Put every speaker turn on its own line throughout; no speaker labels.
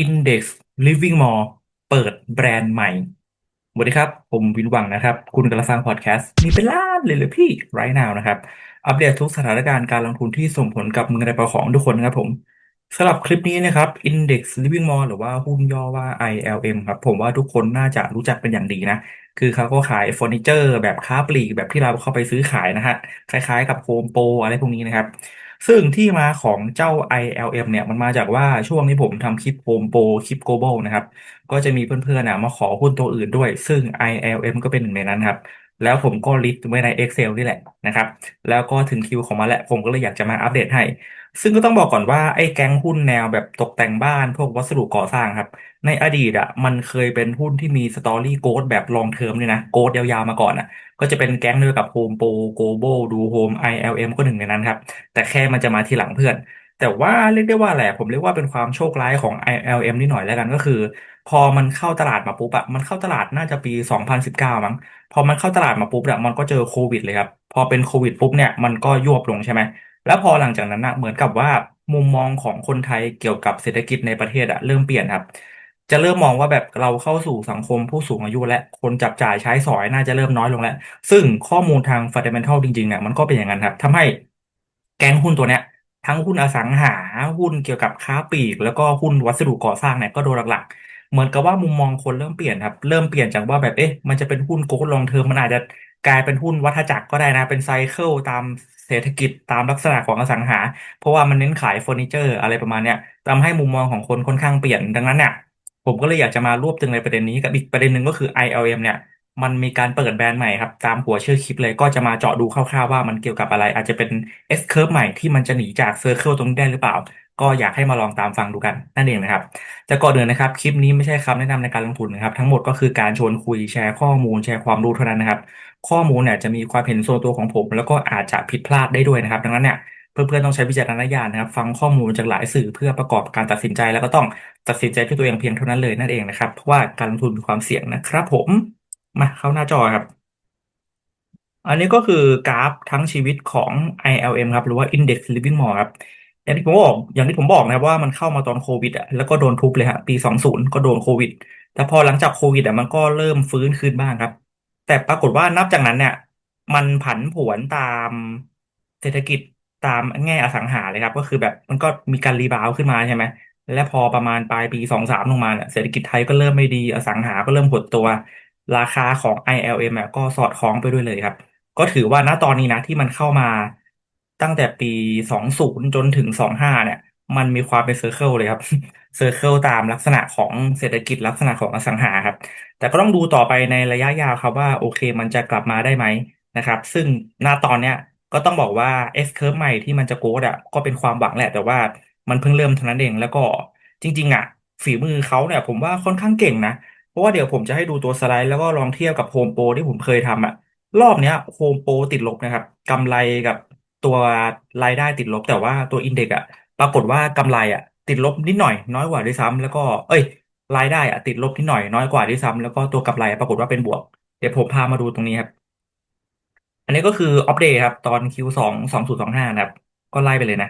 Index Living Mall เปิดแบรนด์ใหม่สวัสดีครับ ผมวินวังนะครับ คุณกำลังฟังพอดแคสต์มีเป็นล้านเลยเลยพี่ right now นะครับ อัปเดตทุกสถานการณ์การลงทุนที่ส่งผลกับเงินในกระเป๋าของทุกคนนะครับผมสำหรับคลิปนี้นะครับ Index Living Mall หรือว่าหุ้นย่อว่า ILM ครับ ผมว่าทุกคนน่าจะรู้จักเป็นอย่างดีนะ คือเขาก็ขายเฟอร์นิเจอร์แบบค้าปลีกแบบที่เราเข้าไปซื้อขายนะฮะ คล้ายๆ กับโฮมโปรอะไรพวกนี้นะครับ ซึ่งที่มาของเจ้า ILM เนี่ยมันมาจากว่าช่วงนี้ผมทำคลิปโฮมโปรคลิป global นะครับ ก็จะมีเพื่อนๆน่ะมาขอหุ้นตัวอื่นด้วย ซึ่ง ILM ก็เป็นหนึ่งในนั้นครับ แล้วผมก็ลิสต์ไว้ใน Excel นี่แหละนะครับ แล้วก็ถึงคิวของมันแหละผมก็เลยอยากจะมาอัปเดตให้ ซึ่งก็ต้องบอกก่อนว่าไอ้แก๊งหุ้นแนวแบบตกแต่งบ้านพวกวัสดุก่อสร้างครับ ในอดีตอะมันเคยเป็นหุ้นที่มีสตอรี่โก t แบบลองเทอมเลยนะโก t ยาวๆมาก่อนอะ ก็จะเป็นแก๊งเดียวกับโฮมโปรโกลบอลดูโฮม ILM ก็หนึ่งในนั้นครับ แต่แค่มันจะมาทีหลังเพื่อน แต่ว่าเรียกได้ว่าแหละผมเรียกว่าเป็นความโชคร้ายของ ILM นิดหน่อยแล้วกันก็คือ พอมันเข้าตลาดมาปุ๊บอะมันเข้าตลาดน่าจะปี 2019 มั้ง พอมันเข้าตลาดมาปุ๊บเนี่ยมันก็เจอโควิดเลยครับ พอเป็นโควิดปุ๊บเนี่ยมันก็ยวบลงใช่ไหมแล้วพอหลังจากนั้นนะเหมือนกับว่ามุมมองของคนไทยเกี่ยวกับเศรษฐกิจในประเทศอะเริ่มเปลี่ยนครับ จะเริ่มมองว่าแบบเราเข้าสู่สังคมผู้สูงอายุและคนจับจ่ายใช้สอยน่าจะเริ่มน้อยลงแล้ว ซึ่งข้อมูลทาง fundamental จริงๆเนี่ยมันก็เป็นอย่างนั้นครับทำให้แก๊งหุ้นตัวเนี้ยทั้งหุ้นอสังหาหุ้นเกี่ยวกับค้าปลีก แล้วก็หุ้นวัสดุก่อสร้างเนี่ยก็โดนหลักๆ เหมือนกับว่ามุมมองคนเริ่มเปลี่ยนครับ เริ่มเปลี่ยนจากว่าแบบเอ๊ะมันจะเป็นหุ้นโกลด์ลองเทอมมันอาจจะกลายเป็นหุ้นวัฏจักรก็ได้นะ เป็นไซเคิลตามเศรษฐกิจตามลักษณะของอสังหา เพราะว่ามันเน้นขายเฟอร์นิเจอร์อะไรประมาณเนี้ยทำให้มุมมองของคนค่อนข้างเปลี่ยนดังนั้นเนี่ย ผมก็เลยอยากจะมารวบตึงในประเด็นนี้กับอีกประเด็นหนึ่งก็คือ ILM เนี่ย มันมีการเปิดแบรนด์ใหม่ครับ ตามหัวชื่อคลิปเลยก็จะมาเจาะดูคร่าวๆว่ามันเกี่ยวกับอะไร อาจจะเป็น S curve ใหม่ที่มันจะหนีจาก Circle ตรงนี้ได้หรือเปล่า ก็อยากให้มาลองตามฟังดูกันนั่นเองนะครับแต่ก่อนอื่นนะครับ คลิปนี้ไม่ใช่คำแนะนำในการลงทุนนะครับ ทั้งหมดก็คือการชวนคุยแชร์ข้อมูลแชร์ความรู้เท่านั้นนะครับ ข้อมูลเนี่ยจะมีความเห็นส่วนตัวของผม แล้วก็อาจจะผิดพลาดได้ด้วยนะครับ ดังนั้นเนี่ย เพื่อนๆต้องใช้วิจารณญาณนะครับ ฟังข้อมูลจากหลายสื่อเพื่อประกอบการตัดสินใจ แล้วก็ต้องตัดสินใจด้วยตัวเองเพียงเท่านั้นเลยนั่นเองนะครับ เพราะว่าการลงทุนมีความเสี่ยงนะครับ ผมมาเข้าหน้าจอครับ อันนี้ก็คือกราฟทั้งชีวิตของ ILM ครับ หรือว่า Index Living Mall ครับอย่างที่ผมบอกอย่างที่ผมบอกนะว่ามันเข้ามาตอนโควิดอะแล้วก็โดนทุบเลยฮะปีสองศูนย์ก็โดนโควิด แต่พอหลังจากโควิดอะมันก็เริ่มฟื้นคืนบ้างครับ แต่ปรากฏว่านับจากนั้นเนี่ย มันผันผวนตามเศรษฐกิจ ตามแง่อสังหาเลยครับ ก็คือแบบมันก็มีการรีบาวขึ้นมาใช่ไหมและพอประมาณปลายปีสองสามลงมาเนี่ยเศรษฐกิจไทยก็เริ่มไม่ดีอสังหาก็เริ่มหดตัว ราคาของ ILM เอ็มอะก็สอดคล้องไปด้วยเลยครับ ก็ถือว่าณตอนนี้นะที่มันเข้ามาตั้งแต่ปีสองศูนย์จนถึงสองห้าเนี่ย มันมีความเป็นเซอร์เคิลเลยครับเซอร์เคิลตามลักษณะของเศรษฐกิจลักษณะของอสังหาครับ แต่ก็ต้องดูต่อไปในระยะยาวครับว่าโอเคมันจะกลับมาได้ไหมนะครับ ซึ่งณตอนเนี้ย ก็ต้องบอกว่า S curve ใหม่ที่มันจะโกดอะก็เป็นความหวังแหละ แต่ว่ามันเพิ่งเริ่มเท่านั้นเองแล้วก็จริง ๆ อะ ฝีมือเขาเนี่ยผมว่าค่อนข้างเก่งนะ เพราะว่าเดี๋ยวผมจะให้ดูตัวสไลด์แล้วก็ลองเทียบกับโฮมโปรที่ผมเคยทำอะ รอบเนี้ยโฮมโปรติดลบนะครับกำไรกับตัวรายได้ติดลบ แต่ว่าตัวอินเด็กอะปรากฏว่ากำไรอะติดลบนิดหน่อยน้อยกว่าด้วยซ้ำแล้วก็เอ้ย รายได้อะติดลบนิดหน่อยน้อยกว่าด้วยซ้ำแล้วก็ตัวกำไรปรากฏว่าเป็นบวก เดี๋ยวผมพามาดูตรงนี้ครับ นนี้ก็คืออัปเดตครับ ตอน Q สองสองศูนย์สองห้านะครับ ก็ไล่ไปเลยนะ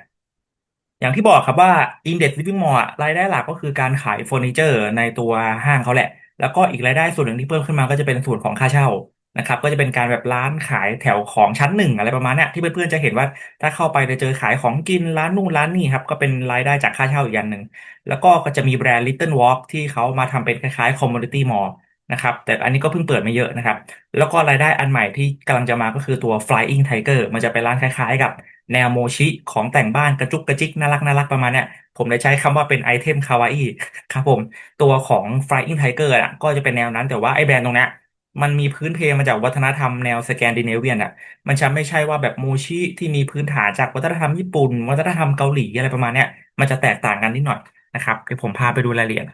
อย่างที่บอกครับว่า Index Living Mall รายได้หลักก็คือการขายเฟอร์นิเจอร์ในตัวห้างเขาแหละ แล้วก็อีกรายได้ส่วนหนึ่งที่เพิ่มขึ้นมาก็จะเป็นส่วนของค่าเช่านะครับ ก็จะเป็นการแบบร้านขายแถวของชั้นหนึ่งอะไรประมาณเนี้ยที่เพื่อนๆจะเห็นว่าถ้าเข้าไปจะเจอขายของกินร้านนู่นร้านนี่ครับ ก็เป็นรายได้จากค่าเช่าอีกอย่างหนึ่งแล้วก็จะมีแบรนด์ Little Walk ที่เขามาทำเป็นคล้ายๆ Community Mall นะครับ แต่อันนี้ก็เพิ่งเปิดไม่เยอะนะครับ แล้วก็รายได้อันใหม่ที่กำลังจะมาก็คือตัว Flying Tiger มันจะเป็นร้านคล้ายๆ กับแนวโมชิของแต่งบ้านกระจุกกระจิกน่ารักน่ารักประมาณเนี้ยผมเลยใช้คำว่าเป็นไอเทมคาวาอิครับผม ตัวของ Flying Tiger อะก็จะเป็นแนวนั้นแต่ว่าไอแบรนด์ตรงเนี้ยมันมีพื้นเพมาจากวัฒนธรรมแนวสแกนดิเนเวียนอะ มันจะไม่ใช่ว่าแบบโมชิที่มีพื้นฐานจากวัฒนธรรมญี่ปุ่น วัฒนธรรมเกาหลีอะไรประมาณเนี้ยมันจะแตกต่างกันนิดหน่อยนะครับเดี๋ยวผมพาไปดูรายละเอียด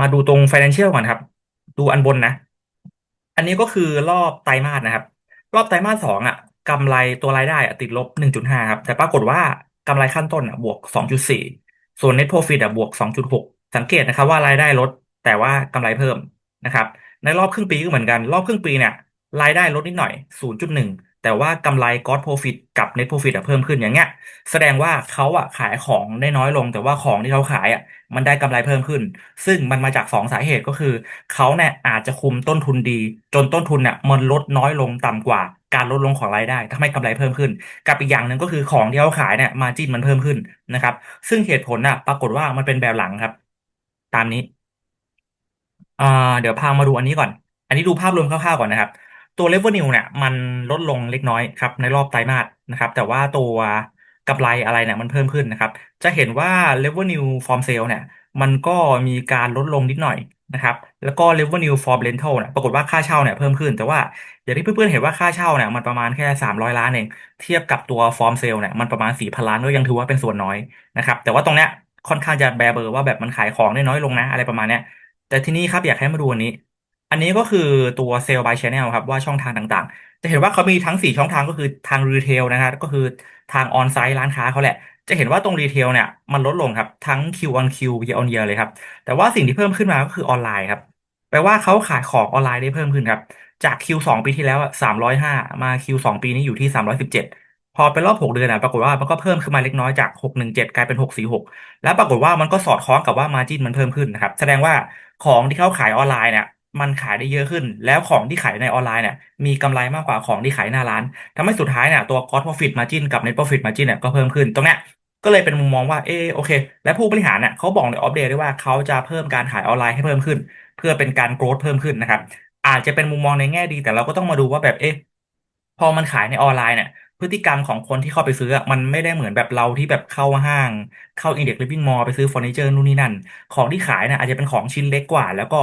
มาดูตรง Financial ก่อนครับ ดูอันบนนะ อันนี้ก็คือรอบไตรมาสนะครับ รอบไตรมาสสองอะกำไรตัวรายได้อะติดลบหนึ่งจุดห้าครับ แต่ปรากฏว่ากำไรขั้นต้นอะบวกสองจุดสี่ส่วน net profit อะบวกสองจุดหกสังเกตนะครับว่ารายได้ลดแต่ว่ากำไรเพิ่มนะครับ ในรอบครึ่งปีก็เหมือนกัน รอบครึ่งปีเนี่ยรายได้ลดนิดหน่อยศูนย์จุดหนึ่ง แต่ว่ากำไร gross profit กับ net profit อะเพิ่มขึ้นอย่างเงี้ย แสดงว่าเขาอะขายของได้น้อยลง แต่ว่าของที่เขาขายอะมันได้กำไรเพิ่มขึ้น ซึ่งมันมาจากสองสาเหตุก็คือ เขาเนี่ยอาจจะคุมต้นทุนดี จนต้นทุนเนี่ยมันลดน้อยลงต่ำกว่า การลดลงของรายได้ทำให้กำไรเพิ่มขึ้น กับอีกอย่างหนึ่งก็คือของที่เขาขายเนี่ยมาจิ้นมันเพิ่มขึ้นนะครับซึ่งเหตุผลน่ะปรากฏว่ามันเป็นแบบหลังครับ ตามนี้อ่าเดี๋ยวพามาดูอันนี้ก่อน อันนี้ดูภาพรวมคร่าวๆก่อนนะครับ ตัว revenue เนี่ยมันลดลงเล็กน้อยครับในรอบไตรมาสนะครับ แต่ว่าตัวกำไรอะไรเนี่ยมันเพิ่มขึ้นนะครับ จะเห็นว่า revenue from sale เนี่ยมันก็มีการลดลงนิดหน่อยนะครับ แล้วก็ revenue from rental เนี่ยปรากฏว่าค่าเช่าเนี่ยเพิ่มขึ้น แต่ว่าอย่างที่เพื่อนๆเห็นว่าค่าเช่าเนี่ยมันประมาณแค่ 300 ล้านเอง เทียบกับตัว from sale เนี่ยมันประมาณ 4,000 ล้านก็ยังถือว่าเป็นส่วนน้อยนะครับ แต่ว่าตรงเนี้ยค่อนข้างจะแบเบอร์ว่าแบบมันขายของได้น้อยลงนะอะไรประมาณเนี้ย แต่ที่นี้ครับอยากให้มาดูอันนี้ อันนี้ก็คือตัว Sell by Channel ครับว่าช่องทางต่างๆ จะเห็นว่าเขามีทั้งสี่ช่องทางก็คือทางรีเทลนะครับก็คือทางออนไซต์ร้านค้าเขาแหละ จะเห็นว่าตรงรีเทลเนี่ยมันลดลงครับ ทั้ง Q on Q year on year เลยครับ แต่ว่าสิ่งที่เพิ่มขึ้นมาก็คือออนไลน์ครับแปลว่าเขาขายของออนไลน์ได้เพิ่มขึ้นครับ จาก Q สองปีที่แล้วสามร้อยห้ามา Q สองปีนี้อยู่ที่สามร้อยสิบเจ็ดพอเป็นรอบหกเดือนอะปรากฏว่ามันก็เพิ่มขึ้นมาเล็กน้อยจากหกหนึ่งเจ็ดกลายเป็นหกสี่หกแล้วปรากฏว่ามันก็สอดคล้องกับว่า margin มันเพิ่มขึ้นนะครับ แสดงว่าของที่เขาขายออนไลน์เนี่ย มันขายได้เยอะขึ้น แล้วของที่ขายในออนไลน์เนี่ยมีกำไรมากกว่าของที่ขายหน้าร้านทำให้สุดท้ายเนี่ยตัว gross profit margin กับ net profit margin เนี่ยก็เพิ่มขึ้น ตรงเนี้ยก็เลยเป็นมุมมองว่าเออโอเค และผู้บริหารเนี่ยเขาบอกในอัปเดตด้วยว่าเขาจะเพิ่มการขายออนไลน์ให้เพิ่มขึ้น เพื่อเป็นการ growth เพิ่มขึ้นนะครับ อาจจะเป็นมุมมองในแง่ดี แต่เราก็ต้องมาดูว่าแบบเอ๊ะพอมันขายในออนไลน์เนี่ยพฤติกรรมของคนที่เข้าไปซื้อมันไม่ได้เหมือนแบบเราที่แบบเข้าห้าง เข้าอินเด็กซ์ลิฟวิ่งมอลไปซื้อเฟอร์นิเจอร์นู่นนี่นั่น ของที่ขายเนี่ยอาจจะเป็นของชิ้นเล็กกว่า แล้วก็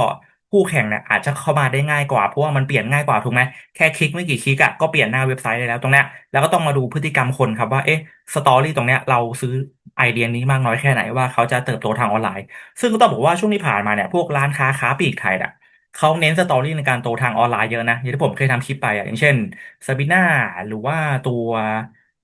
คู่แข่งเนี่ยอาจจะเข้ามาได้ง่ายกว่า เพราะว่ามันเปลี่ยนง่ายกว่าถูกไหมแค่คลิกไม่กี่คลิกอะก็เปลี่ยนหน้าเว็บไซต์ได้แล้วตรงเนี้ยแล้วก็ต้องมาดูพฤติกรรมคนครับว่าเอ๊ะสตอรี่ตรงเนี้ยเราซื้อไอเดียนี้มากน้อยแค่ไหนว่าเขาจะเติบโตทางออนไลน์ ซึ่งก็ต้องบอกว่าช่วงที่ผ่านมาเนี่ยพวกร้านค้าค้าปลีกไทยอะเขาเน้นสตอรี่ในการโตทางออนไลน์เยอะนะอย่างที่ผมเคยทำคลิปไปอะอย่างเช่นซาบิน่าหรือว่าตัว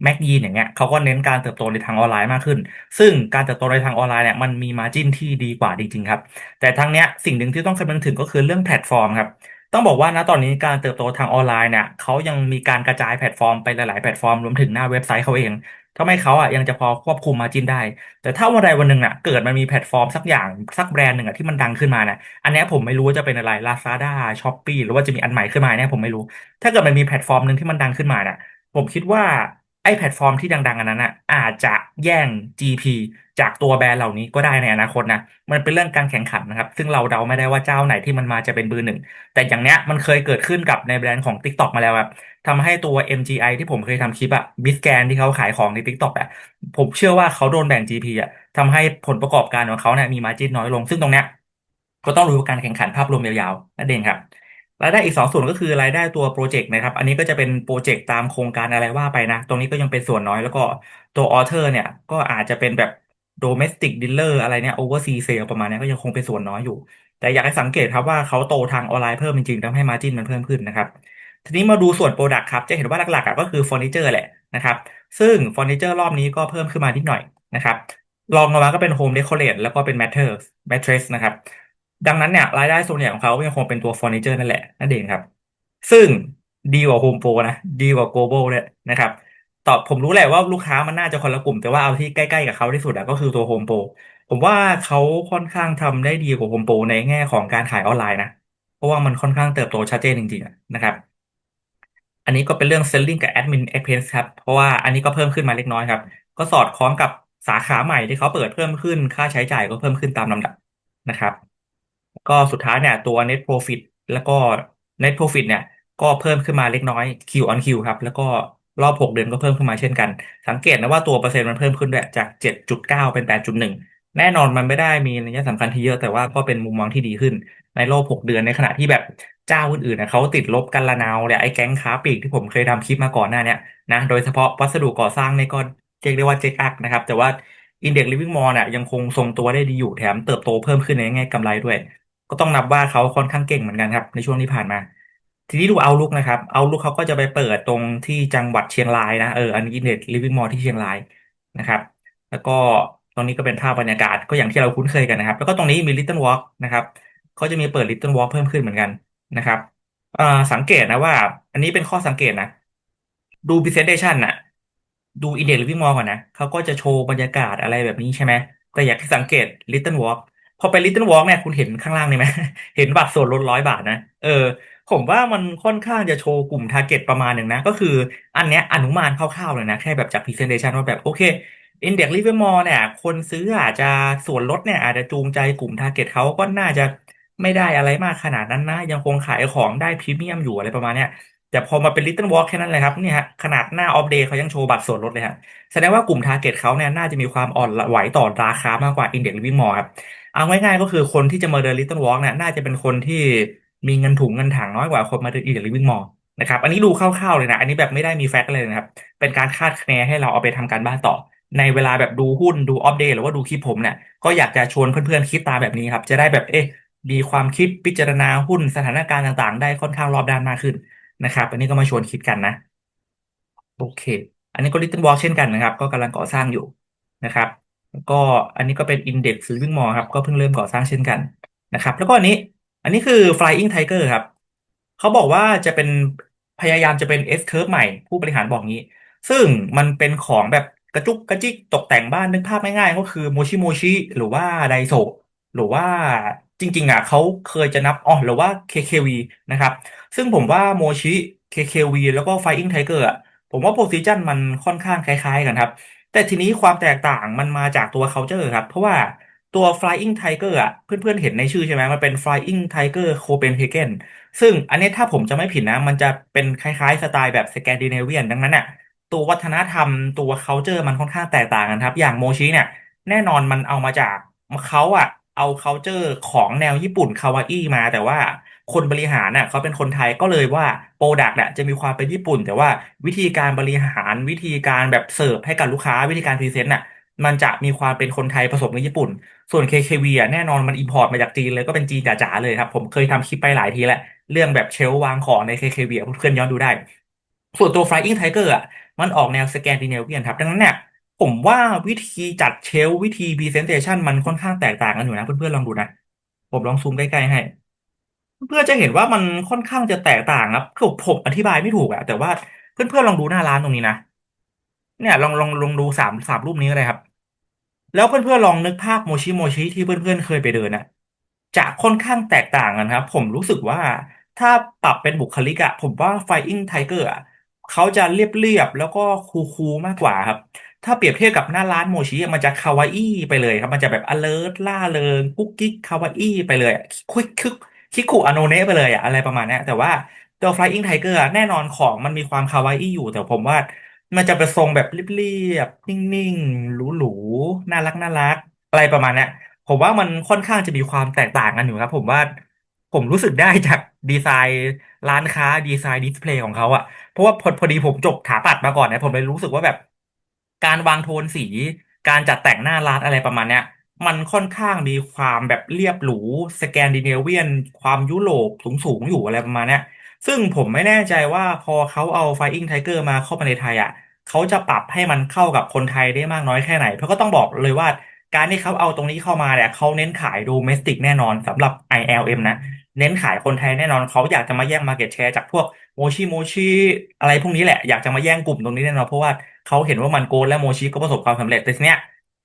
แม็กยีนอย่างเงี้ยเขาก็เน้นการเติบโตในทางออนไลน์มากขึ้น ซึ่งการเติบโตในทางออนไลน์เนี่ยมันมีมาจิ้นที่ดีกว่าจริงๆครับ แต่ทั้งเนี้ยสิ่งหนึ่งที่ต้องคำนึงถึงก็คือเรื่องแพลตฟอร์มครับ ต้องบอกว่าณตอนนี้การเติบโตทางออนไลน์เนี่ยเขายังมีการกระจายแพลตฟอร์มไปหลายๆแพลตฟอร์มรวมถึงหน้าเว็บไซต์เขาเองทำให้เขาอะยังจะพอควบคุมมาจินได้ แต่ถ้าวันใดวันหนึ่งอะเกิดมันมีแพลตฟอร์มสักอย่างสักแบรนด์หนึ่งอะที่มันดังขึ้นมาเนี่ยอันนี้ผมไม่รู้ว่าจะเป็นอะไร Lazada Shopee หรือว่าจะมีอันใหม่ขึ้นมาเนี่ยผมไม่รู้ ถ้าเกิดมันมีแพลตฟอร์มหนึ่งที่มันดังขึ้นมาเนี่ยผมคิดว่า ไอ้แพลตฟอร์มที่ดัง ๆ อันนั้นอะอาจจะแย่ง GP จากตัวแบรนด์เหล่านี้ก็ได้ในอนาคตนะ มันเป็นเรื่องการแข่งขันนะครับ ซึ่งเราเดาไม่ได้ว่าเจ้าไหนที่มันมาจะเป็นเบอร์หนึ่ง แต่อย่างเนี้ยมันเคยเกิดขึ้นกับในแบรนด์ของ TikTok มาแล้วครับทำให้ตัว MGI ที่ผมเคยทำคลิปอะบิสแกนที่เขาขายของใน TikTok อะผมเชื่อว่าเขาโดนแบ่ง GP อะทำให้ผลประกอบการของเขาเนี่ยมีมาจิ้นน้อยลง ซึ่งตรงเนี้ยก็ต้องรู้การแข่งขันภาพรวมยาวๆนั่นเองครับ รายได้อีกสองส่วนก็คือรายได้ตัวโปรเจกต์นะครับ อันนี้ก็จะเป็นโปรเจกต์ตามโครงการอะไรว่าไปนะ ตรงนี้ก็ยังเป็นส่วนน้อยแล้วก็ตัวออเทอร์เนี่ย ก็อาจจะเป็นแบบโดเมสติกดีลเลอร์อะไรเนี่ยโอเวอร์ซีเซลประมาณนี้ก็ยังคงเป็นส่วนน้อยอยู่ แต่อยากให้สังเกตครับว่าเขาโตทางออนไลน์เพิ่มจริงๆทำให้มาจิ้นมันเพิ่มขึ้นนะครับ ทีนี้มาดูส่วนโปรดักต์ครับ จะเห็นว่าหลักๆอะก็คือเฟอร์นิเจอร์แหละนะครับ ซึ่งเฟอร์นิเจอร์รอบนี้ก็เพิ่มขึ้นมานิดหน่อยนะครับรองลงมาก็เป็นโฮมเดคอเรทแล้วก็เป็นแมทเทอร์แมทเทรสนะครับ ดังนั้นเนี่ยรายได้ส่วนใหญ่ของเขายังคงเป็นตัวเฟอร์นิเจอร์นั่นแหละนั่นเองครับ ซึ่งดีกว่าโฮมโปรนะ ดีกว่า global เลยนะครับตอบผมรู้แหละว่าลูกค้ามันน่าจะคนละกลุ่ม แต่ว่าเอาที่ใกล้ๆกับเขาที่สุดอะก็คือตัวโฮมโปรผมว่าเขาค่อนข้างทำได้ดีกว่าโฮมโปรในแง่ของการขายออนไลน์นะเพราะว่ามันค่อนข้างเติบโตชัดเจนจริงๆนะครับ อันนี้ก็เป็นเรื่อง selling กับ admin expense ครับ เพราะว่าอันนี้ก็เพิ่มขึ้นมาเล็กน้อยครับ ก็สอดคล้องกับสาขาใหม่ที่เขาเปิดเพิ่มขึ้น ค่าใช้จ่ายก็เพิ่มขึ้นตามลำดับนะครับ ก็สุดท้ายเนี่ยตัว net profit แล้วก็ net profit เนี่ย ก็เพิ่มขึ้นมาเล็กน้อย Q on Q ครับ แล้วก็รอบหกเดือนก็เพิ่มขึ้นมาเช่นกัน สังเกตนะว่าตัวเปอร์เซ็นต์มันเพิ่มขึ้นด้วยจากเจ็ดจุดเก้าเป็นแปดจุดหนึ่งแน่นอนมันไม่ได้มีนัยสำคัญที่เยอะแต่ว่าก็เป็นมุมมองที่ดีขึ้น ในรอบหกเดือนในขณะที่แบบเจ้าอื่นๆนะเขาติดลบกันละนาวเนี่ยไอ้แก๊งค้าปลีกที่ผมเคยทำคลิปมาก่อนหน้านี่ยนะโดยเฉพาะวัสดุก่อสร้างเนี่ก็เรียกได้ว่าเจ๊กอักนะครับแต่ว่า Index Living Mall เนี่ยยังคงทรงตัวได้ดีอยู่แถมเติบโตเพิ่มขึ้นในแง่กำไรด้วย ก็ต้องนับว่าเขาค่อนข้างเก่งเหมือนกันครับ ในช่วงที่ผ่านมา ทีนี้ดูเอาลุกนะครับเอาลุกเขาก็จะไปเปิดตรงที่จังหวัดเชียงรายนะเอออันนี้เน็ตลิฟวิ่งมอลที่เชียงรายนะครับ แล้วก็ตรงนี้ก็เป็นภาพบรรยากาศก็อย่างที่เราคุ้นเคยกันนะครับ แล้วก็ตรงนี้มี Little Walk นะครับเขาจะมีเปิด Little Walk เพิ่มขึ้นเหมือนกันนะครับสังเกตนะว่า อันนี้เป็นข้อสังเกตนะดู presentation น่ะดูอินเด็กซ์ลิฟวิ่งมอลก่อนนะเขาก็จะโชว์บรรยากาศอะไรแบบนี้ใช่ไหมแต่อยากที่สังเกต Little Walk พอไป Little Walk เนี่ยคุณเห็นข้างล่างนี่ไหมเห็นบัตรส่วนลดร้อยบาทนะ เออ ผมว่ามันค่อนข้างจะโชว์กลุ่ม target ประมาณหนึ่งนะ ก็คืออันเนี้ยอนุมานคร่าวๆเลยนะ แค่แบบจาก presentation ว่าแบบโอเคอินเด็กซ์ลิเวอร์มอลเนี่ยคนซื้ออาจจะส่วนลดเนี่ยอาจจะจูงใจกลุ่มทาร์เก็ตเขาก็น่าจะไม่ได้อะไรมากขนาดนั้นนะ ยังคงขายของได้พรีเมียมอยู่อะไรประมาณเนี้ย แต่พอมาเป็นลิตเติ้ลวอล์กแค่นั้นเลยครับเนี่ยฮะขนาดหน้าออฟเดย์เขายังโชว์บัตรส่วนลดเลยฮะแสดงว่ากลุ่มทาร์เก็ตเขาเนี่ยน่าจะมีความอ่อนไหวต่อราคามากกว่าอินเด็กซ์ลิเวอร์มอลครับเอาง่ายๆก็คือคนที่จะมาเดินลิตเติ้ลวอล์กเนี่ยน่าจะเป็นคนที่มีเงินถุงเงินถังน้อยกว่าคนมาเดินอินเด็กซ์ลิเวอร์มอลนะครับอันนี้ดูคร่าวๆเลยนะอันนี้แบบไม่ได้มีแฟกต์เลยนะครับเป็นการคาดคะเนให้เราเอาไปทำการบ้านต่อ ในเวลาแบบดูหุ้นดูอัปเดตหรือว่าดูคลิปผมเนี่ยก็อยากจะชวนเพื่อนๆคิดตามแบบนี้ครับจะได้แบบเอ๊ะมีความคิดพิจารณาหุ้นสถานการณ์ต่างๆ ได้ค่อนข้างรอบด้านมากขึ้น นะครับ อันนี้ก็มาชวนคิดกันนะ โอเค อันนี้ก็ Little Walk เช่นกันนะครับ ก็กำลังก่อสร้างอยู่นะครับก็อันนี้ก็เป็น Index Living Mall ครับ ก็เพิ่งเริ่มก่อสร้างเช่นกันนะครับ แล้วก็อันนี้ อันนี้คือ Flying Tiger ครับเขาบอกว่าจะเป็นพยายามจะเป็น S curve ใหม่ผู้บริหารบอกงี้ ซึ่งมันเป็นของแบบกระจุกกระจิกตกแต่งบ้านนึกภาพง่ายๆ ก็คือโมชิโมชิหรือว่าไดโซหรือว่า จริงๆอะเขาเคยจะนับอ๋อหรือว่า KKV นะครับ ซึ่งผมว่าโมชิ KKV แล้วก็ Flying Tiger อะผมว่าโพซิชันมันค่อนข้างคล้ายๆกันครับ แต่ทีนี้ความแตกต่างมันมาจากตัว culture ครับ เพราะว่าตัว Flying Tiger อะเพื่อนๆเห็นในชื่อใช่ไหมมันเป็น Flying Tiger Copenhagen ซึ่งอันนี้ถ้าผมจะไม่ผิดนะ มันจะเป็นคล้ายๆ สไตล์แบบสแกนดิเนเวียนดังนั้นอะตัววัฒนธรรมตัว culture มันค่อนข้างแตกต่างกันครับ อย่างโมชิเนี่ยแน่นอนมันเอามาจากเขาอะ เอา culture ของแนวญี่ปุ่นคาวาอิมา แต่ว่าคนบริหารน่ะเขาเป็นคนไทยก็เลยว่าโปรดักต์น่ะจะมีความเป็นญี่ปุ่น แต่ว่าวิธีการบริหารวิธีการแบบเสิร์ฟให้กับลูกค้าวิธีการพรีเซนต์น่ะมันจะมีความเป็นคนไทยผสมกับญี่ปุ่น ส่วน KKV อะแน่นอนมันอิมพอร์ตมาจากจีนเลยก็เป็นจีนจ๋าๆเลยครับ ผมเคยทำคลิปไปหลายทีแล้วเรื่องแบบเชลวางของใน KKV เพื่อนๆย้อนดูได้ ส่วนตัว Flying Tiger อะมันออกแนวสแกนดิเนเวียนครับดังนั้นเนี่ย ผมว่าวิธีจัดเชลฟ์วิธีพรีเซนเ t ชันมันค่อนข้างแตกต่างกันอยู่นะ เพื่อนๆลองดูนะ ผมลองซูมใกล้ๆให้ เพื่อนๆจะเห็นว่ามันค่อนข้างจะแตกต่างครับคือผมอธิบายไม่ถูกอะแต่ว่าเพื่อนๆลองดูหน้าร้านตรงนี้นะเนี่ยลองลองลองดูสามสามรูปนี้ก็ได้ครับ แล้วเพื่อนๆลองนึกภาพโมชิโมชิที่เพื่อนๆเคยไปเดินนะจะค่อนข้างแตกต่างกันครับ ผมรู้สึกว่าถ้าปรับเป็นบุคลิกอะผมว่า Flying Tiger อะเขาจะเรียบๆแล้วก็คูลๆมากกว่าครับ ถ้าเปรียบเทียบกับหน้าร้านโมชิมันจะคาวาอี้ไปเลยครับ มันจะแบบ alert ล่าเริงกุ๊กกิ๊กคาวาอี้ไปเลยควิกคึกคิคุอโนเนะไปเลยอะอะไรประมาณนี้แต่ว่าตัว Flying Tiger อะแน่นอนของมันมีความคาวาอี้อยู่ แต่ผมว่ามันจะเป็นทรงแบบเรียบๆนิ่งๆหรูๆน่ารักน่ารัก อะไรประมาณนี้ผมว่ามันค่อนข้างจะมีความแตกต่างกันอยู่ครับ ผมว่าผมรู้สึกได้จากดีไซน์ร้านค้าดีไซน์ดิสเพลย์ของเขาอะเพราะว่าพอพอดีผมจบถาปัดมาก่อนนะผมเลยรู้สึกว่าแบบ การวางโทนสี การจัดแต่งหน้าร้านอะไรประมาณเนี้ย มันค่อนข้างมีความแบบเรียบหรูสแกนดิเนเวียน ความยุโรปสูงๆอยู่อะไรประมาณเนี้ย ซึ่งผมไม่แน่ใจว่าพอเขาเอา Flying Tiger มาเข้ามาในไทยอะเขาจะปรับให้มันเข้ากับคนไทยได้มากน้อยแค่ไหน เพราะก็ต้องบอกเลยว่าการที่เขาเอาตรงนี้เข้ามาเนี่ยเขาเน้นขายโดเมสติกแน่นอนสำหรับ ILM นะ เน้นขายคนไทยแน่นอนเขาอยากจะมาแย่งมาเก็ตแชร์จากพวกโมชิโมชิอะไรพวกนี้แหละอยากจะมาแย่งกลุ่มตรงนี้แน่นอนเพราะว่าเขาเห็นว่ามันโกลและโมชิก็ประสบความสำเร็จแต่ทีเนี้ย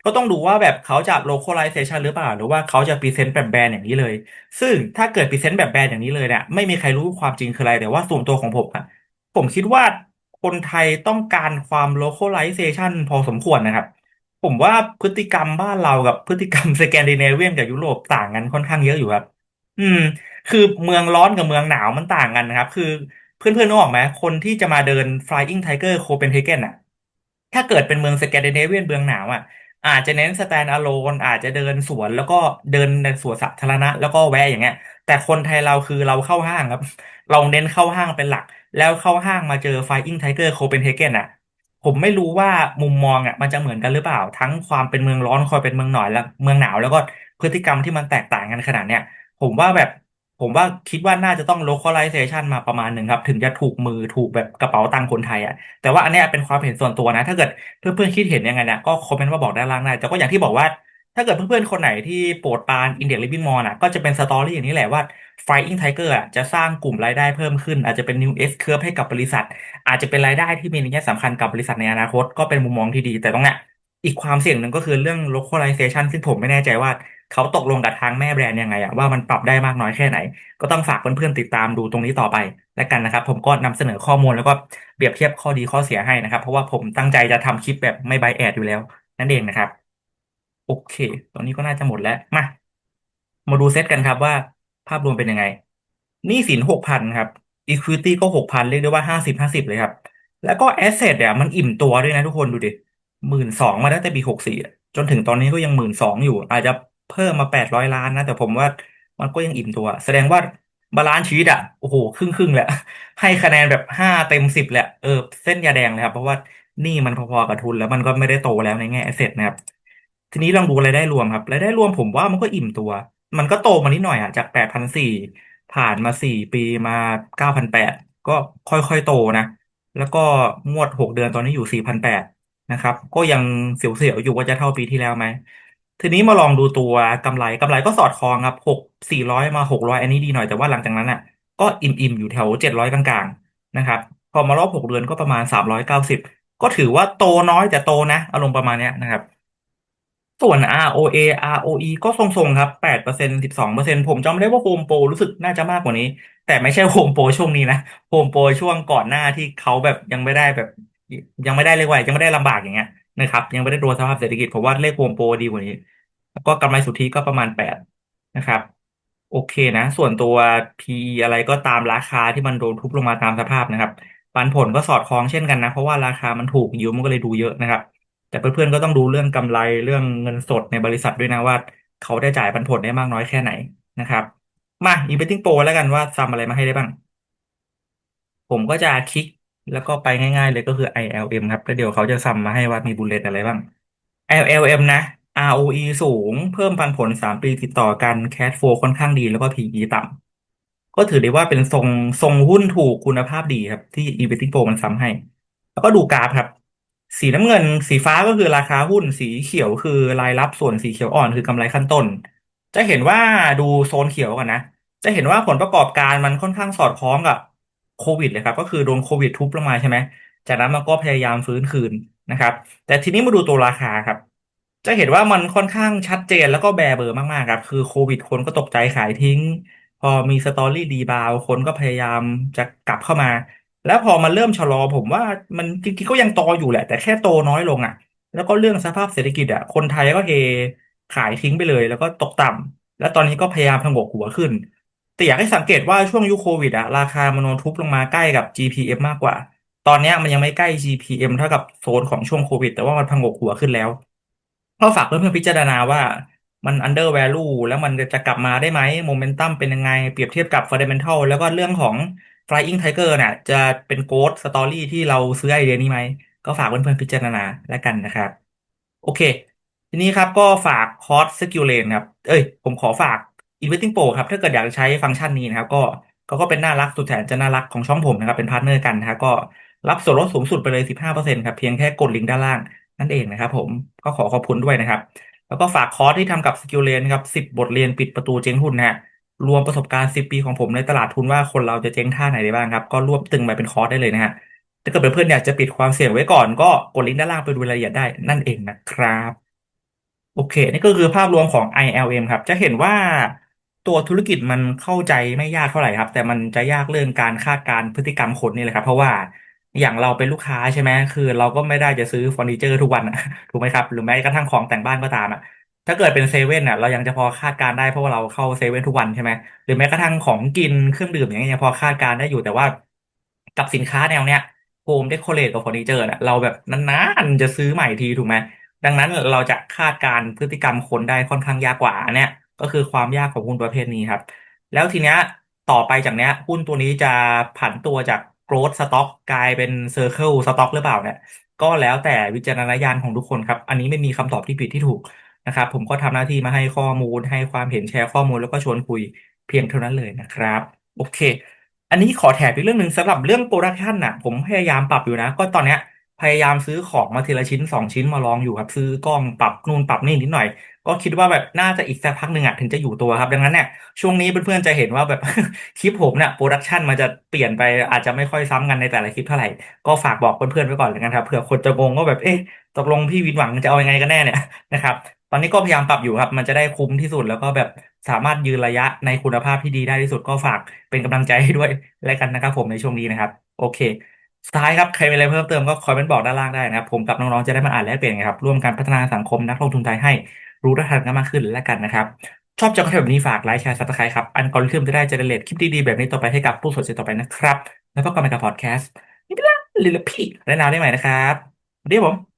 ก็ต้องดูว่าแบบเขาจะ localization หรือเปล่า หรือว่าเขาจะ present แบบแบรนด์อย่างนี้เลย ซึ่งถ้าเกิดพรีเซนต์แบบแบรนด์อย่างนี้เลยเนี่ยไม่มีใครรู้ความจริงคืออะไรแต่ว่าส่วนตัวของผมอะผมคิดว่าคนไทยต้องการความ localization พอสมควรนะครับ ผมว่าพฤติกรรมบ้านเรากับพฤติกรรมสแกนดิเนเวียนกับยุโรปต่างกันค่อนข้างเยอะอยู่ครับ อืม คือเมืองร้อนกับเมืองหนาวมันต่างกันนะครับ คือเพื่อนๆนึกออกไหมคนที่จะมาเดิน Flying Tiger Copenhagen อะ ถ้าเกิดเป็นเมืองสแกนดิเนเวียนเมืองหนาวอะ อาจจะเน้นสแตนอะโลนอาจจะเดินสวนแล้วก็เดินในสวนสาธารณะ แล้วก็แวะอย่างเงี้ย แต่คนไทยเราคือเราเข้าห้างครับ เราเน้นเข้าห้างเป็นหลัก แล้วเข้าห้างมาเจอ Flying Tiger Copenhagen อะผมไม่รู้ว่ามุมมองอะมันจะเหมือนกันหรือเปล่า ทั้งความเป็นเมืองร้อนคอยเป็นเมืองหน่อยแล้วเมืองหนาวแล้วก็พฤติกรรมที่มันแตกต่างกันขนาดเนี้ยผมว่าแบบ ผมว่าคิดว่าน่าจะต้อง localization มาประมาณหนึ่งครับ ถึงจะถูกมือถูกแบบกระเป๋าตังค์คนไทยอะแต่ว่าอันเนี้ยเป็นความเห็นส่วนตัวนะ ถ้าเกิดเพื่อนๆคิดเห็นยังไงเนี่ยก็คอมเมนต์มาบอกด้านล่างได้แต่ก็อย่างที่บอกว่า ถ้าเกิดเพื่อนๆคนไหนที่โปรดปราน Index Living Mall น่ะก็จะเป็นสตอรี่อย่างนี้แหละว่า Flying Tiger อะจะสร้างกลุ่มรายได้เพิ่มขึ้น อาจจะเป็น New S Curve ให้กับบริษัท อาจจะเป็นรายได้ที่มีนัยสำคัญกับบริษัทในอนาคตก็เป็นมุมมองที่ดี แต่ตรงเนี้ยอีกความเสี่ยงหนึ่งก็คือเรื่อง localization ซึ่งผมไม่แน่ใจว่า เขาตกลงกับทางแม่แบรนด์ยังไงอะว่ามันปรับได้มากน้อยแค่ไหน ก็ต้องฝากเพื่อนๆติดตามดูตรงนี้ต่อไป แล้วกันนะครับ ผมก็นำเสนอข้อมูลแล้วก็เปรียบเทียบข้อดีข้อเสียให้นะครับ เพราะว่าผมตั้งใจจะทำคลิปแบบไม่ไบแอดอยู่แล้ว นั่นเองนะครับ โอเค ตอนนี้ก็น่าจะหมดแล้วมามาดูเซตกันครับว่า ภาพรวมเป็นยังไงหนี้สินหกพันครับ Equity ก็หกพันเรียกได้ว่าห้าสิบห้าสิบเลยครับ แล้วก็แอสเซทเนี่ยมันอิ่มตัวด้วยนะทุกคนดูดิหมื่นสองมาตั้แต่ปีหกสี่จนถึงตอนนี้ก็ยังหมื่นสองอยู่ อาจจะ เพิ่มมาแปดร้อยล้านนะ แต่ผมว่ามันก็ยังอิ่มตัว แสดงว่าบาลานซ์ชีวิตอะโอ้โหครึ่งครึ่งแหละ ให้คะแนนแบบห้าเต็มสิบแหละเออเส้นยาแดงเลยครับ เพราะว่านี่มันพอๆกับทุนแล้วมันก็ไม่ได้โตแล้วในแง่แอสเซทนะครับ ทีนี้ลองดูรายได้รวมครับรายได้รวมผมว่ามันก็อิ่มตัว มันก็โตมานิดหน่อยอะจากแปดพันสี่ผ่านมาสี่ปีมาเก้าพันแปดก็ค่อยๆโตนะ แล้วก็งวดหกเดือนตอนนี้อยู่สี่พันแปดนะครับ ก็ยังเสียวๆอยู่ว่าจะเท่าปีที่แล้วไหม ทีนี้มาลองดูตัวกำไรกำไรก็สอดคล้องครับหกสี่ร้อยมาหกร้อยอันนี้ดีหน่อยแต่ว่าหลังจากนั้นอะ ก็อิ่มๆอยู่แถวเจ็ดร้อยกลางๆนะครับ พอมารอบหกเดือนก็ประมาณสามร้อยเก้าสิบก็ถือว่าโตน้อยแต่โตนะ อารมณ์ประมาณเนี้ยนะครับ ส่วน ROA ROE ก็ทรงๆครับแปดเปอร์เซ็นต์สิบสองเปอร์เซ็นต์ผมจำได้ว่าโฮมโปรรู้สึกน่าจะมากกว่านี้ แต่ไม่ใช่โฮมโปรช่วงนี้นะโฮมโปรช่วงก่อนหน้าที่เขาแบบยังไม่ได้แบบ ยังไม่ได้เรียว่ายังไม่ได้ลำบากอย่างเงี้ย นะครับยังไม่ได้โดนสภาพเศรษฐกิจผมว่าเลขโฮมโปรดีกว่านี้ แล้วก็กำไรสุทธิก็ประมาณแปดนะครับ โอเคนะ ส่วนตัว P อะไรก็ตามราคาที่มันโดนทุบลงมาตามสภาพนะครับปันผลก็สอดคล้องเช่นกันนะ เพราะว่าราคามันถูกยิวมันก็เลยดูเยอะนะครับ แต่เพื่อนๆก็ต้องดูเรื่องกำไรเรื่องเงินสดในบริษัทด้วยนะว่า เขาได้จ่ายปันผลได้มากน้อยแค่ไหนนะครับมา Investing Pro แล้วกันว่าทำอะไรมาให้ได้บ้าง ผมก็จะคลิก แล้วก็ไปง่าย ๆ เลยก็คือ ILM ครับแล้วเดี๋ยวเขาจะซัมมาให้ว่ามีบุลเลตอะไรบ้าง ILM นะ ROE สูง เพิ่มปันผลสามปีติดต่อกัน Cash Flow ค่อนข้างดีแล้วก็ PE ต่ำก็ถือได้ว่าเป็นทรงทรงหุ้นถูกคุณภาพดีครับ ที่ Investing Pro มันซ้ำให้ แล้วก็ดูกราฟครับ สีน้ำเงิน สีฟ้าก็คือราคาหุ้น สีเขียวคือรายรับส่วนสีเขียวอ่อนคือกำไรขั้นต้น จะเห็นว่าดูโซนเขียวก่อนนะ จะเห็นว่าผลประกอบการมันค่อนข้างสอดคล้องกับ โควิดเลยครับ ก็คือโดนโควิดทุบลงมาใช่ไหมจากนั้นมันก็พยายามฟื้นคืนนะครับ แต่ทีนี้มาดูตัวราคาครับ จะเห็นว่ามันค่อนข้างชัดเจนแล้วก็แบเบอร์มากๆครับคือโควิดคนก็ตกใจขายทิ้ง พอมีสตอรี่รีบาวคนก็พยายามจะกลับเข้ามา แล้วพอมันเริ่มชะลอผมว่ามันจริงๆก็ยังโตอยู่แหละ แต่แค่โตน้อยลงอะ แล้วก็เรื่องสภาพเศรษฐกิจอะคนไทยก็เทขายทิ้งไปเลย แล้วก็ตกต่ำแล้วตอนนี้ก็พยายามผงกหัวขึ้น แต่อยากให้สังเกตว่าช่วงยุคโควิดอะราคามันโดนทุบลงมาใกล้กับ GPM มากกว่า ตอนนี้มันยังไม่ใกล้ GPM เท่ากับโซนของช่วงโควิด แต่ว่ามันผงกหัวขึ้นแล้วก็ฝากเพื่อนๆพิจารณาว่ามัน under value แล้วมันจะกลับมาได้ไหมโมเมนตัมเป็นยังไง เปรียบเทียบกับ fundamental แล้วก็เรื่องของ Flying Tiger น่ะ จะเป็นโก t สตอรี่ที่เราซื้อไอเดียนี้ไหม ก็ฝากเพื่อนๆพิจารณาแล้วกันนะครับ โอเค ทีนี้ครับก็ฝากคอร์สสกิลเลนครับ เอ้ย ผมขอฝาก Investing Pro ครับถ้าเกิดอยากใช้ฟังก์ชันนี้นะครับ ก็ก็ก็เป็นน่ารักสุดแสนจะน่ารักของช่องผมนะครับ เป็นพาร์ทเนอร์กันนะครับก็รับส่วนลดสูงสุดไปเลย 15%ครับ เพียงแค่กดลิงก์ด้านล่างนั่นเองนะครับผมก็ขอขอบคุณด้วยนะครับ แล้วก็ฝากคอร์สที่ทำกับสกิลเลนครับ10 บทเรียนปิดประตูเจ๊งหุ้นนะฮะรวมประสบการณ์ 10 ปีของผมในตลาดทุนว่าคนเราจะเจ๊งท่าไหนได้บ้างครับ ก็รวบตึงมาเป็นคอร์สได้เลยนะฮะถ้าเกิดเพื่อนๆอยากจะปิดความเสี่ยงไว้ก่อนก็กดลิงก์ด้านล่างไปดูรายละเอียดได้นั่นเองนะครับ โอเค นี่ก็คือภาพรวมของ ILM ครับ จะเห็นว่า ตัวธุรกิจมันเข้าใจไม่ยากเท่าไหร่ครับ แต่มันจะยากเรื่องการคาดการณ์พฤติกรรมคนนี่แหละครับ เพราะว่าอย่างเราเป็นลูกค้าใช่ไหมคือ เราก็ไม่ได้จะซื้อเฟอร์นิเจอร์ทุกวันอะถูกไหมครับ หรือแม้กระทั่งของแต่งบ้านก็ตามอะถ้าเกิดเป็นเซเว่นอะเรายังจะพอคาดการได้เพราะว่าเราเข้าเซเว่นทุกวันใช่ไหมหรือแม้กระทั่งของกินเครื่องดื่มอย่างเงี้ยยังพอคาดการได้อยู่แต่ว่ากับสินค้าแนวเนี้ยโฮมเดคอเรทกับเฟอร์นิเจอร์น่ะเราแบบนานๆจะซื้อใหม่ทีถูกไหมดังนั้นเราจะคาดการพฤติกรรมคนได้ค่อนข้างยากกว่าเนี่ย ก็คือความยากของหุ้นประเภทนี้ครับ แล้วทีเนี้ยต่อไปจากเนี้ยหุ้นตัวนี้จะผันตัวจาก growth stock กลายเป็น circle stock หรือเปล่าเนี่ยก็แล้วแต่วิจารณญาณของทุกคนครับ อันนี้ไม่มีคำตอบที่ผิดที่ถูกนะครับ ผมก็ทำหน้าที่มาให้ข้อมูล ให้ความเห็นแชร์ข้อมูลแล้วก็ชวนคุยเพียงเท่านั้นเลยนะครับ โอเค อันนี้ขอแถมอีกเรื่องหนึ่งสำหรับเรื่องโปรดักชันน่ะ ผมพยายามปรับอยู่นะ ก็ตอนเนี้ย พยายามซื้อของมาทีละชิ้นสองชิ้นมาลองอยู่ครับ ซื้อกล้องปรับนู่นปรับนี่นิดหน่อย ก็คิดว่าแบบน่าจะอีกสักพักหนึ่งอะถึงจะอยู่ตัวครับ ดังนั้นเนี่ยช่วงนี้เพื่อนๆจะเห็นว่าแบบคลิปผมเนี่ยโปรดักชันมันจะเปลี่ยนไปอาจจะไม่ค่อยซ้ำกันในแต่ละคลิปเท่าไหร่ ก็ฝากบอกเพื่อนๆไว้ก่อนแล้วกันครับเผื่อคนจะงงว่าแบบเอ๊ะตกลงพี่วินหวังจะเอายังไงกันแน่เนี่ยนะครับตอนนี้ก็พยายามปรับอยู่ครับ มันจะได้คุ้มที่สุดแล้วก็แบบสามารถยืนระยะในคุณภาพที่ดีได้ที่สุดก็ฝากเป็นกำลังใจให้ด้วยแล้วกันนะครับผมในช่วงนี้นะครับ โอเค สุดท้ายครับ ใครมีอะไรเพิ่มเติมก็คอมเมนต์บอกด้านล่างได้นะครับ ผมกับน้องๆจะได้มาอ่านแลกเปลี่ยนกันครับ ร่วมกันพัฒนาสังคมนักลงทุนไทยให้รู้ทันกันมากขึ้นแล้วกันนะครับ ชอบเจอคอนเทนต์แบบนี้ฝากไลค์แชร์ซับสไครต์ครับ อันกอริทึมจะได้เจเนเรตคลิปดีๆแบบนี้ต่อไปให้กับผู้สนใจต่อไปนะครับ แล้วก็กลับมากับพอดแคสต์นี่เป็นละลิลพี่และนาวได้ใหม่นะครับสวัสดีครับผม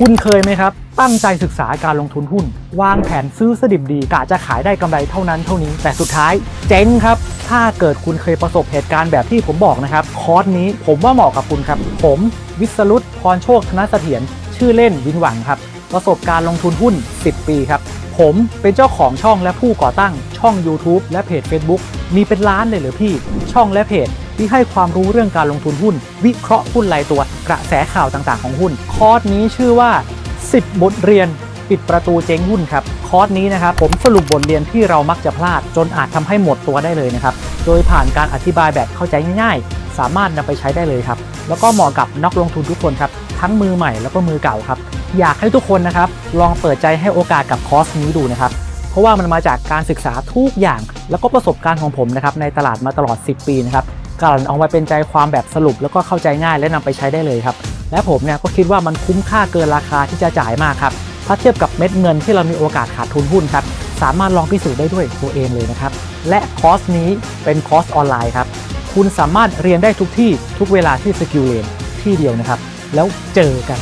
คุณเคยไหมครับ ตั้งใจศึกษาการลงทุนหุ้น วางแผนซื้อสดิบดีกะจะขายได้กำไรเท่านั้นเท่านี้ แต่สุดท้ายเจ๊งครับ ถ้าเกิดคุณเคยประสบเหตุการณ์แบบที่ผมบอกนะครับ คอร์สนี้ผมว่าเหมาะกับคุณครับ ผมวิศรุตพรโชคธนเสถียรชื่อเล่นวินหวังครับ ประสบการณ์ลงทุนหุ้น 10 ปีครับ ผมเป็นเจ้าของช่องและผู้ก่อตั้งช่อง YouTube และเพจ Facebook มีเป็นล้านเลยเหรือพี่ ช่องและเพจ ที่ให้ความรู้เรื่องการลงทุนหุ้น วิเคราะห์หุ้นรายตัว กระแสข่าวต่างๆของหุ้น คอร์สนี้ชื่อว่า 10 บทเรียนปิดประตูเจ๊งหุ้นครับ คอร์สนี้นะครับผมสรุปบทเรียนที่เรามักจะพลาด จนอาจทำให้หมดตัวได้เลยนะครับ โดยผ่านการอธิบายแบบเข้าใจง่ายๆ สามารถนำไปใช้ได้เลยครับ แล้วก็เหมาะกับนักลงทุนทุกคนครับ ทั้งมือใหม่แล้วก็มือเก่าครับ อยากให้ทุกคนนะครับลองเปิดใจให้โอกาสกับคอร์สนี้ดูนะครับเพราะว่ามันมาจากการศึกษาทุกอย่าง แล้วก็ประสบการณ์ของผมนะครับในตลาดมาตลอด 10 ปีนะครับ กลั่นออกมาเป็นใจความแบบสรุป แล้วก็เข้าใจง่ายและนำไปใช้ได้เลยครับ และผมเนี่ยก็คิดว่ามันคุ้มค่าเกินราคาที่จะจ่ายมากครับถ้าเทียบกับเม็ดเงินที่เรามีโอกาสขาดทุนหุ้นครับสามารถลองพิสูจน์ได้ด้วยตัวเองเลยนะครับ และคอร์สนี้เป็นคอร์สออนไลน์ครับ คุณสามารถเรียนได้ทุกที่ทุกเวลาที่สกิลเลนที่เดียวนะครับ แล้วเจอกัน